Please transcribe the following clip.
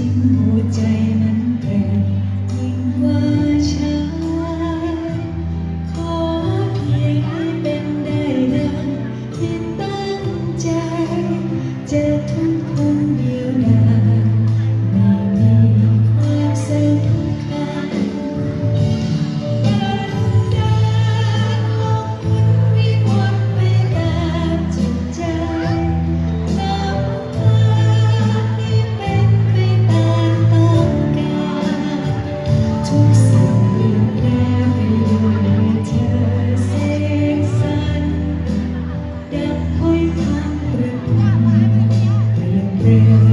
ริงหัวใจนั้นเต้นยิ่งกว่าชายขอเพียงให้เป็นได้ดังที่ตั้งใจจะทุ่ม real